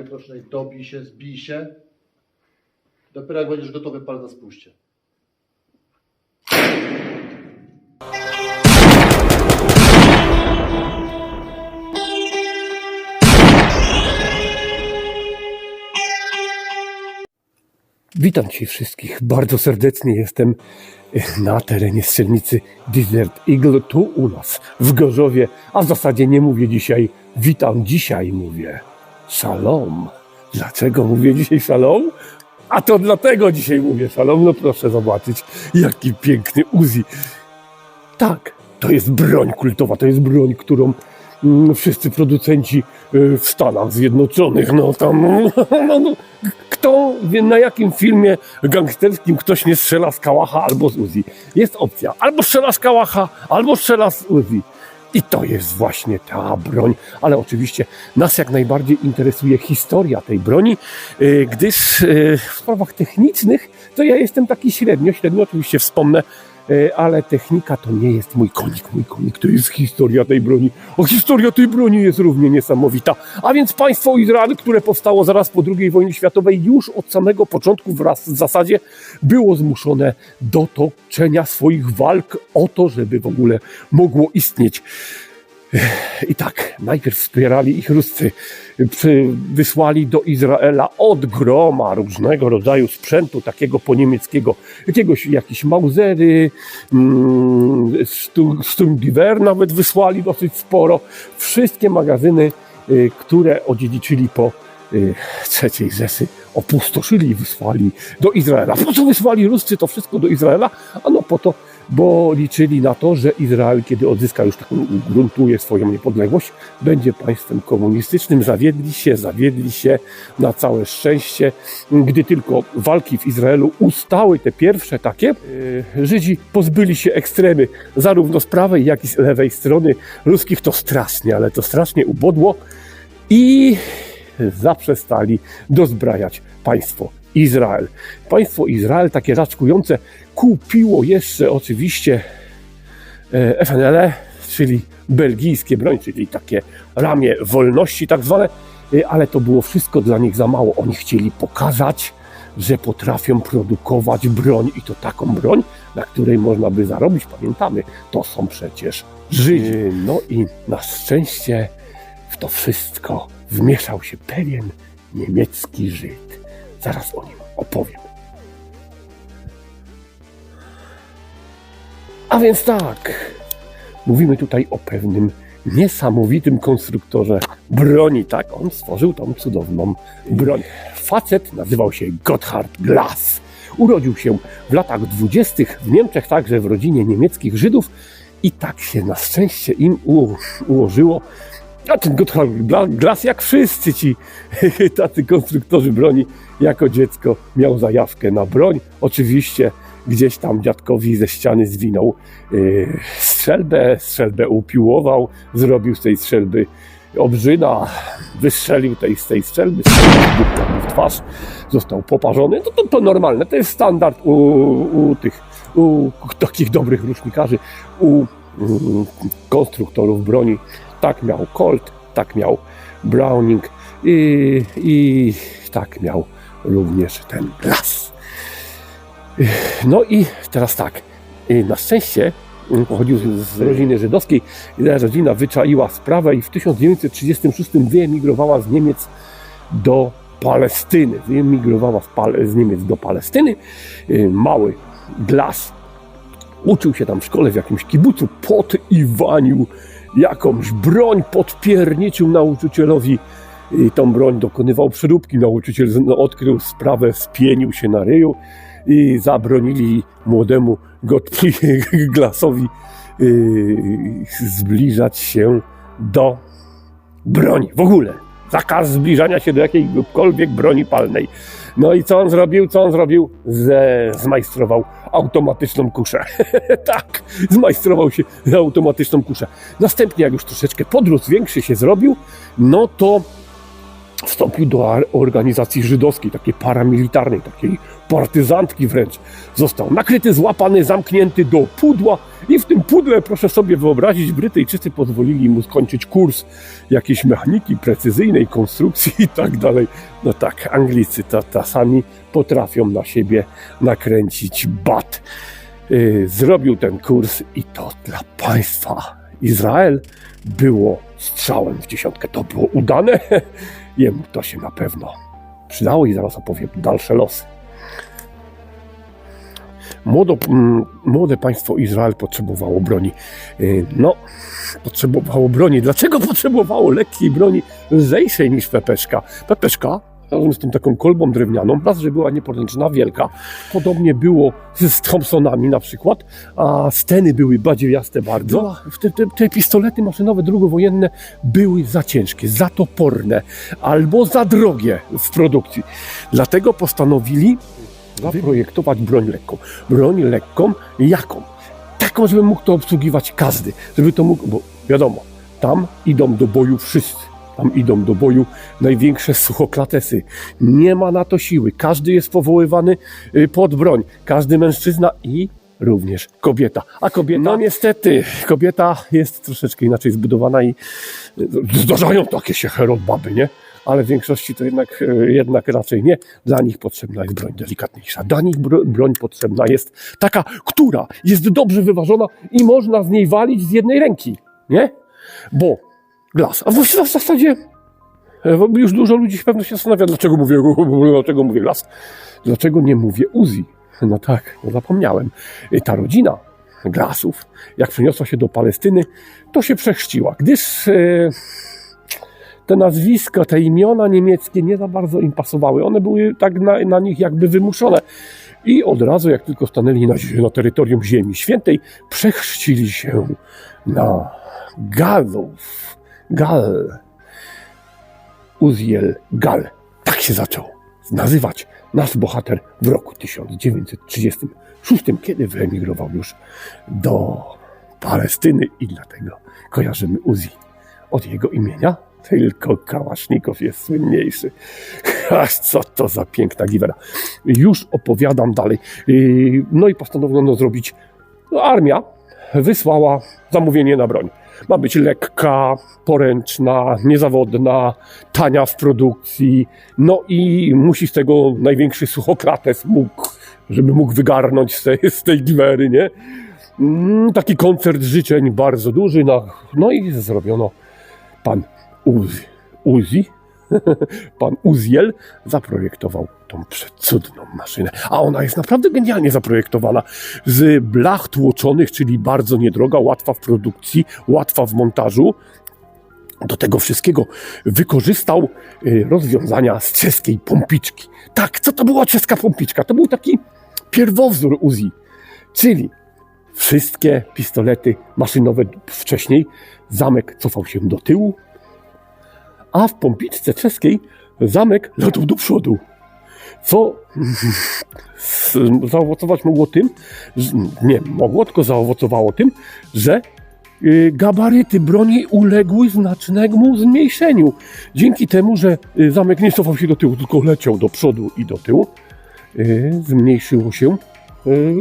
elektrycznej dobij się, zbij się. Dopiero jak będziesz gotowy, palca spuśćcie. Witam Cię wszystkich bardzo serdecznie. Jestem na terenie strzelnicy Desert Eagle, tu u nas w Gorzowie, a w zasadzie nie mówię dzisiaj witam, dzisiaj mówię szalom. Dlaczego mówię dzisiaj szalom? A to dlatego dzisiaj mówię szalom. No proszę zobaczyć, jaki piękny Uzi. Tak, to jest broń kultowa, to jest broń, którą mm, wszyscy producenci y, w Stanach Zjednoczonych, no tam, no, no, kto wie na jakim filmie gangsterskim ktoś nie strzela z kałacha albo z Uzi. Jest opcja, albo strzela z kałacha, albo strzela z Uzi. I to jest właśnie ta broń, ale oczywiście nas jak najbardziej interesuje historia tej broni, y, gdyż y, w sprawach technicznych to ja jestem taki średnio, średnio oczywiście wspomnę, ale technika to nie jest mój konik, mój konik to jest historia tej broni, a historia tej broni jest równie niesamowita. A więc państwo Izrael, które powstało zaraz po II wojnie światowej, już od samego początku wraz w zasadzie było zmuszone do toczenia swoich walk o to, żeby w ogóle mogło istnieć. I tak, najpierw wspierali ich Ruscy, wysłali do Izraela od groma różnego rodzaju sprzętu, takiego po niemieckiego, jakiegoś, jakieś mauzery, mm, Stu- Sturmgewehr nawet wysłali dosyć sporo. Wszystkie magazyny, y, które odziedziczyli po y, trzeciej Rzeszy, opustoszyli i wysłali do Izraela. Po co wysłali Ruscy to wszystko do Izraela? Ano po to, bo liczyli na to, że Izrael, kiedy odzyska już taką, gruntuje swoją niepodległość, będzie państwem komunistycznym. Zawiedli się, zawiedli się na całe szczęście. Gdy tylko walki w Izraelu ustały, te pierwsze takie, yy, Żydzi pozbyli się ekstremy zarówno z prawej, jak i z lewej strony ruskich. To strasznie, ale to strasznie ubodło i zaprzestali dozbrajać państwo Izrael. Państwo Izrael, takie raczkujące, kupiło jeszcze oczywiście e, FNL, czyli belgijskie broń, czyli takie ramię wolności tak zwane, e, ale to było wszystko dla nich za mało. Oni chcieli pokazać, że potrafią produkować broń i to taką broń, na której można by zarobić. Pamiętamy, to są przecież Żydzi. No i na szczęście w to wszystko wmieszał się pewien niemiecki Żyd. Zaraz o nim opowiem. A więc tak, mówimy tutaj o pewnym niesamowitym konstruktorze broni. Tak, on stworzył tą cudowną broń. Facet nazywał się Gotthard Glass. Urodził się w latach dwudziestych w Niemczech, także w rodzinie niemieckich Żydów i tak się na szczęście im ułożyło. A ten Gotthard Gla- Glass, jak wszyscy ci tacy konstruktorzy broni, jako dziecko miał zajawkę na broń. Oczywiście gdzieś tam dziadkowi ze ściany zwinął yy, strzelbę, strzelbę upiłował, zrobił z tej strzelby obrzyna, wystrzelił tej, z tej strzelby, strzelił w twarz, został poparzony. To, to, to normalne, to jest standard u, u tych, u takich dobrych rusznikarzy, u mm, konstruktorów broni. Tak miał Colt, tak miał Browning i, i tak miał również ten Glass. No i teraz tak, na szczęście y, pochodził z- rodziny żydowskiej, i ta rodzina wyczaiła sprawę i w 1936 wyemigrowała z Niemiec do Palestyny. Wyemigrowała z, Pal- z Niemiec do Palestyny. Y, Mały Glas uczył się tam w szkole w jakimś kibucu, podiwanił jakąś broń, podpierniczył nauczycielowi i tą broń dokonywał przeróbki. Nauczyciel no, odkrył sprawę, spienił się na ryju i zabronili młodemu Gottfried Glassowi yy, zbliżać się do broni. W ogóle zakaz zbliżania się do jakiejkolwiek broni palnej. No i co on zrobił? Co on zrobił? Ze, zmajstrował automatyczną kuszę. tak, zmajstrował się automatyczną kuszę. Następnie, jak już troszeczkę podrósł większy się zrobił, no to Wstąpił do organizacji żydowskiej, takiej paramilitarnej, takiej partyzantki wręcz. Został nakryty, złapany, zamknięty do pudła i w tym pudle, proszę sobie wyobrazić, Brytyjczycy pozwolili mu skończyć kurs jakiejś mechaniki precyzyjnej, konstrukcji i tak dalej. No tak, Anglicy to czasami potrafią na siebie nakręcić bat. Yy, Zrobił ten kurs i to dla państwa Izrael było strzałem w dziesiątkę. To było udane. Jemu to się na pewno przydało i zaraz opowiem dalsze losy. Młodo, mm, młode państwo Izrael potrzebowało broni. Yy, No, potrzebowało broni. Dlaczego potrzebowało lekkiej broni lżejszej niż pepeszka? Pepeszka razem z tą taką kolbą drewnianą, raz, że była nieporęczna, wielka. Podobnie było z Thompsonami na przykład, a steny były badziewiaste bardzo. Te, te, te pistolety maszynowe drugowojenne były za ciężkie, za toporne albo za drogie w produkcji. Dlatego postanowili zaprojektować broń lekką. Broń lekką jaką? Taką, żeby mógł to obsługiwać każdy. Żeby to mógł, bo wiadomo, tam idą do boju wszyscy. Tam idą do boju największe suchoklatesy. Nie ma na to siły. Każdy jest powoływany y, pod broń. Każdy mężczyzna i również kobieta. A kobieta, no niestety, kobieta jest troszeczkę inaczej zbudowana i y, zdarzają takie się herod baby, nie? Ale w większości to jednak, y, jednak raczej nie. Dla nich potrzebna jest broń delikatniejsza. Dla nich bro, broń potrzebna jest taka, która jest dobrze wyważona i można z niej walić z jednej ręki, nie? Bo glas. A właściwie w zasadzie e, już dużo ludzi pewno się zastanawia, dlaczego mówię, dlaczego mówię glas. Dlaczego nie mówię Uzi? No tak, no zapomniałem. E, Ta rodzina glasów, jak przeniosła się do Palestyny, to się przechrzciła, gdyż e, te nazwiska, te imiona niemieckie nie za bardzo im pasowały. One były tak na, na nich jakby wymuszone. I od razu, jak tylko stanęli na, na terytorium Ziemi Świętej, przechrzcili się na Galów. Gal. Uziel Gal. Tak się zaczął nazywać nasz bohater w roku 1936, kiedy wyemigrował już do Palestyny i dlatego kojarzymy Uzi od jego imienia. Tylko Kałasznikow jest słynniejszy. Ach, co to za piękna giwera. Już opowiadam dalej. Yy, No i postanowiono zrobić. No, armia wysłała zamówienie na broń. Ma być lekka, poręczna, niezawodna, tania w produkcji. No i musi z tego największy suchokrates mógł, żeby mógł wygarnąć z tej, z tej nie? Mm, Taki koncert życzeń bardzo duży. No, no i zrobiono pan Uzi, Uzi pan Uziel zaprojektował tą przecudną maszynę. A ona jest naprawdę genialnie zaprojektowana. Z blach tłoczonych, czyli bardzo niedroga, łatwa w produkcji, łatwa w montażu. Do tego wszystkiego wykorzystał y, rozwiązania z czeskiej pompiczki. Tak, co to była czeska pompiczka? To był taki pierwowzór Uzi, czyli wszystkie pistolety maszynowe wcześniej, zamek cofał się do tyłu, a w pompiczce czeskiej zamek latał do przodu. Co zaowocować mogło tym, nie mogło, tylko zaowocowało tym, że y, gabaryty broni uległy znacznemu zmniejszeniu. Dzięki temu, że y, zamek nie cofał się do tyłu, tylko leciał do przodu i do tyłu, y, zmniejszyło się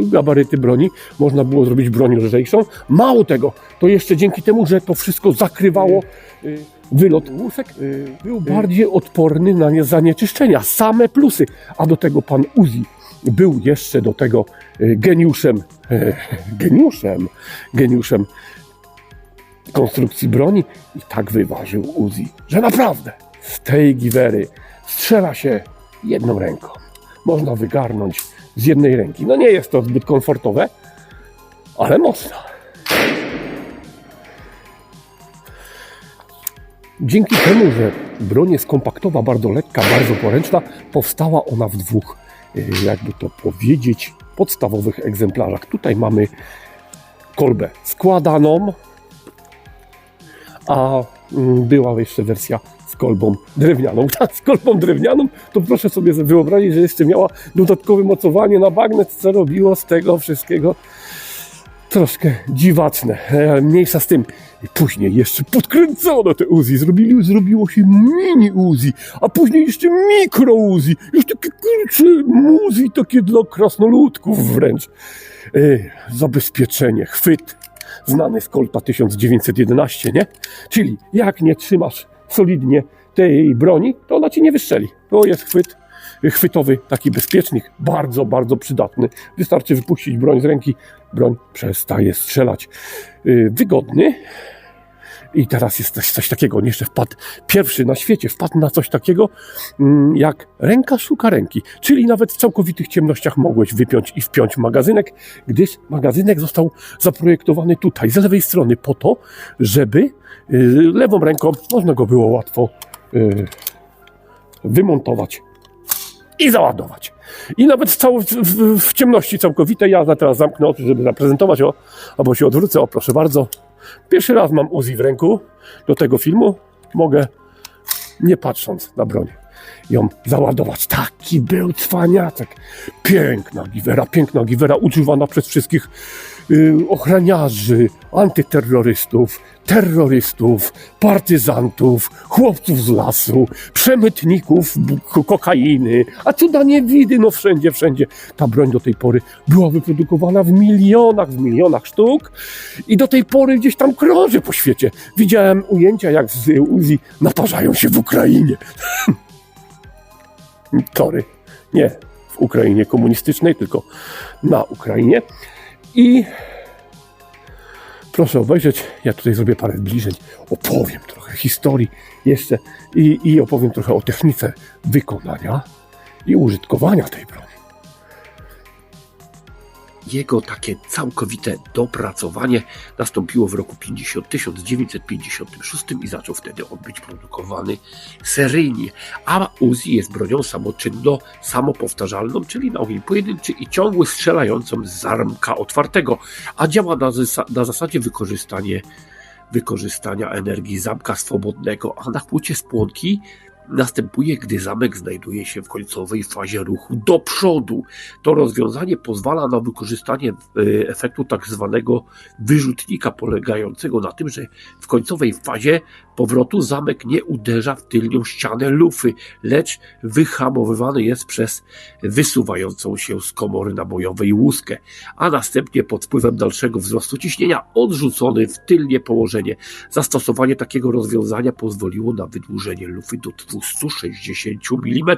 gabaryty broni. Można było zrobić broń lżejszą. Mało tego, to jeszcze dzięki temu, że to wszystko zakrywało wylot łusek, y, był bardziej odporny na nie- zanieczyszczenia. Same plusy. A do tego pan Uzi był jeszcze do tego y, geniuszem, e, geniuszem, geniuszem konstrukcji broni i tak wyważył Uzi, że naprawdę z tej giwery strzela się jedną ręką. Można wygarnąć z jednej ręki. No nie jest to zbyt komfortowe, ale można. Dzięki temu, że broń jest kompaktowa, bardzo lekka, bardzo poręczna, powstała ona w dwóch, y, jakby to powiedzieć, podstawowych egzemplarzach. Tutaj mamy kolbę składaną, a mm, była jeszcze wersja z kolbą drewnianą. Ta z kolbą drewnianą, to proszę sobie wyobrazić, że jeszcze miała dodatkowe mocowanie na bagnet, co robiło z tego wszystkiego troszkę dziwaczne. E, Mniejsza z tym. I później jeszcze podkręcono te Uzi. Zrobili, zrobiło się mini Uzi, a później jeszcze mikro Uzi. Już takie kurcze Uzi, takie dla krasnoludków wręcz. E, zabezpieczenie, chwyt, znany z Kolta 1911, nie? Czyli jak nie trzymasz solidnie tej broni, to ona ci nie wystrzeli. To jest chwyt chwytowy, taki bezpiecznik, bardzo, bardzo przydatny. Wystarczy wypuścić broń z ręki, broń przestaje strzelać. Yy, Wygodny. I teraz jest coś, coś takiego, on jeszcze wpadł, pierwszy na świecie wpadł na coś takiego, mm, jak ręka szuka ręki. Czyli nawet w całkowitych ciemnościach mogłeś wypiąć i wpiąć magazynek, gdyż magazynek został zaprojektowany tutaj, z lewej strony, po to, żeby yy, lewą ręką można go było łatwo yy, wymontować i załadować. I nawet w, cał, w, w, ciemności całkowitej, ja teraz zamknę oczy, żeby zaprezentować, o, albo się odwrócę, o proszę bardzo. Pierwszy raz mam Uzi w ręku do tego filmu, mogę, nie patrząc na broń, ją załadować. Taki był cwaniaczek. Piękna giwera, piękna giwera, używana przez wszystkich ochraniarzy, antyterrorystów, terrorystów, partyzantów, chłopców z lasu, przemytników kokainy, a cuda nie widy, no wszędzie, wszędzie. Ta broń do tej pory była wyprodukowana w milionach, w milionach sztuk i do tej pory gdzieś tam krąży po świecie. Widziałem ujęcia, jak z Uzi naparzają się w Ukrainie. Tory. Nie w Ukrainie komunistycznej, tylko na Ukrainie. I proszę obejrzeć, ja tutaj zrobię parę zbliżeń, opowiem trochę historii jeszcze i, i opowiem trochę o technice wykonania i użytkowania tej broni. Jego takie całkowite dopracowanie nastąpiło w roku 50, 1956 i zaczął wtedy on być produkowany seryjnie. A Uzi jest bronią samoczynną, samopowtarzalną, czyli na ogień pojedynczy i ciągły strzelającą z zarmka otwartego, a działa na, na zasadzie wykorzystanie, wykorzystania energii zamka swobodnego, a na płycie spłonki następuje, gdy zamek znajduje się w końcowej fazie ruchu do przodu. To rozwiązanie pozwala na wykorzystanie e, efektu tak zwanego wyrzutnika, polegającego na tym, że w końcowej fazie powrotu zamek nie uderza w tylnią ścianę lufy, lecz wyhamowywany jest przez wysuwającą się z komory nabojowej łuskę, a następnie pod wpływem dalszego wzrostu ciśnienia odrzucony w tylnie położenie. Zastosowanie takiego rozwiązania pozwoliło na wydłużenie lufy do 260 mm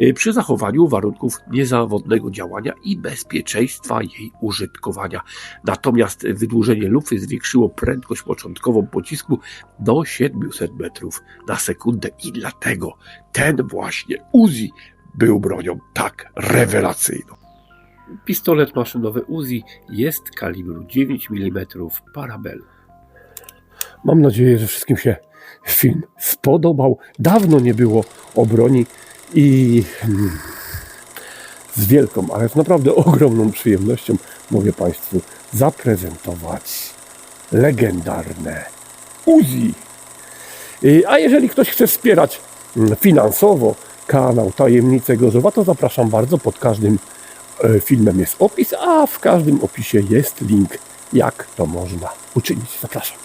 y, przy zachowaniu warunków niezawodnego działania i bezpieczeństwa jej użytkowania. Natomiast wydłużenie lufy zwiększyło prędkość początkową pocisku do 700 metrów na sekundę i dlatego ten właśnie Uzi był bronią tak rewelacyjną. Pistolet maszynowy Uzi jest kalibru 9 mm Parabellum. Mam nadzieję, że wszystkim się film spodobał. Dawno nie było o broni i mm, z wielką, ale z naprawdę ogromną przyjemnością mogę Państwu zaprezentować legendarne Uzi. Y, A jeżeli ktoś chce wspierać mm, finansowo kanał Tajemnice Gorzowa, to zapraszam bardzo. Pod każdym e, filmem jest opis, a w każdym opisie jest link, jak to można uczynić. Zapraszam.